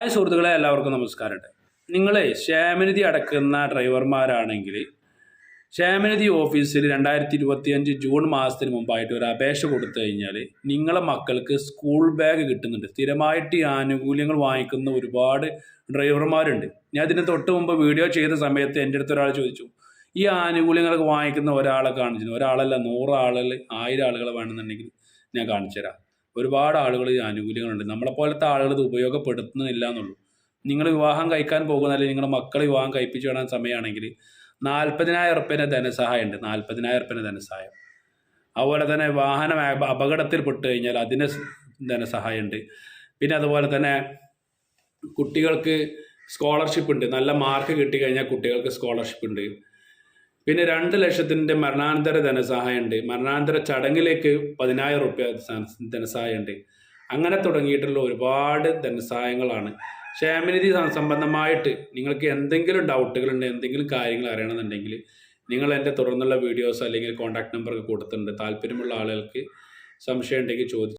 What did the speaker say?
Hi സുഹൃത്തുക്കളെ എല്ലാവർക്കും നമസ്കാരമുണ്ട്. നിങ്ങളെ ക്ഷേമനിധി അടക്കുന്ന ഡ്രൈവർമാരാണെങ്കിൽ ക്ഷേമനിധി ഓഫീസിൽ രണ്ടായിരത്തി ഇരുപത്തിയഞ്ച് ജൂൺ മാസത്തിന് മുമ്പായിട്ട് ഒരു അപേക്ഷ കൊടുത്തു കഴിഞ്ഞാൽ നിങ്ങളെ മക്കൾക്ക് സ്കൂൾ ബാഗ് കിട്ടുന്നുണ്ട്. സ്ഥിരമായിട്ട് ഈ ആനുകൂല്യങ്ങൾ വാങ്ങിക്കുന്ന ഒരുപാട് ഡ്രൈവർമാരുണ്ട്. ഞാൻ ഇതിന് തൊട്ട് മുമ്പ് വീഡിയോ ചെയ്ത സമയത്ത് എന്റെ അടുത്ത് ഒരാൾ ചോദിച്ചു ഈ ആനുകൂല്യങ്ങളൊക്കെ വാങ്ങിക്കുന്ന ഒരാളെ കാണിച്ചു ഒരാളല്ല നൂറ് ആളുകൾ ആയിരം ആളുകൾ വേണമെന്നുണ്ടെങ്കിൽ ഞാൻ കാണിച്ചു തരാം ഒരുപാട് ആളുകൾ ഈ ആനുകൂല്യങ്ങളുണ്ട് നമ്മളെപ്പോലത്തെ ആളുകൾ ഇത് ഉപയോഗപ്പെടുത്തുന്നില്ല എന്നുള്ളൂ നിങ്ങൾ വിവാഹം കഴിക്കാൻ പോകുന്ന അല്ലെങ്കിൽ നിങ്ങളുടെ മക്കൾ വിവാഹം കഴിപ്പിച്ചു വിടാൻ സമയമാണെങ്കിൽ നാൽപ്പതിനായിരം ഉറുപ്പ്യന്റെ ധനസഹായം ഉണ്ട് നാൽപ്പതിനായിരം ഉറുപ്പ്യന്റെ ധനസഹായം. അതുപോലെ തന്നെ വാഹനം അപകടത്തിൽ പെട്ട് കഴിഞ്ഞാൽ അതിന് സ് ധനസഹായം ഉണ്ട് പിന്നെ അതുപോലെ തന്നെ കുട്ടികൾക്ക് സ്കോളർഷിപ്പ് ഉണ്ട് നല്ല മാർക്ക് കിട്ടി കഴിഞ്ഞാൽ കുട്ടികൾക്ക് സ്കോളർഷിപ്പ് ഉണ്ട് പിന്നെ രണ്ട് ലക്ഷത്തിന്റെ മരണാനന്തര ധനസഹായം ഉണ്ട് മരണാനന്തര ചടങ്ങിലേക്ക് പതിനായിരം റുപ്യ ധനസഹായം ഉണ്ട് അങ്ങനെ തുടങ്ങിയിട്ടുള്ള ഒരുപാട് ധനസഹായങ്ങളാണ്. ക്ഷേമനിധി സംബന്ധമായിട്ട് നിങ്ങൾക്ക് എന്തെങ്കിലും ഡൗട്ടുകളുണ്ട് എന്തെങ്കിലും കാര്യങ്ങൾ അറിയണമെന്നുണ്ടെങ്കിൽ നിങ്ങൾ എന്റെ തുടർന്നുള്ള വീഡിയോസ് അല്ലെങ്കിൽ കോൺടാക്ട് നമ്പറൊക്കെ കൊടുത്തിട്ടുണ്ട്. താല്പര്യമുള്ള ആളുകൾക്ക് സംശയം ഉണ്ടെങ്കിൽ ചോദിച്ചു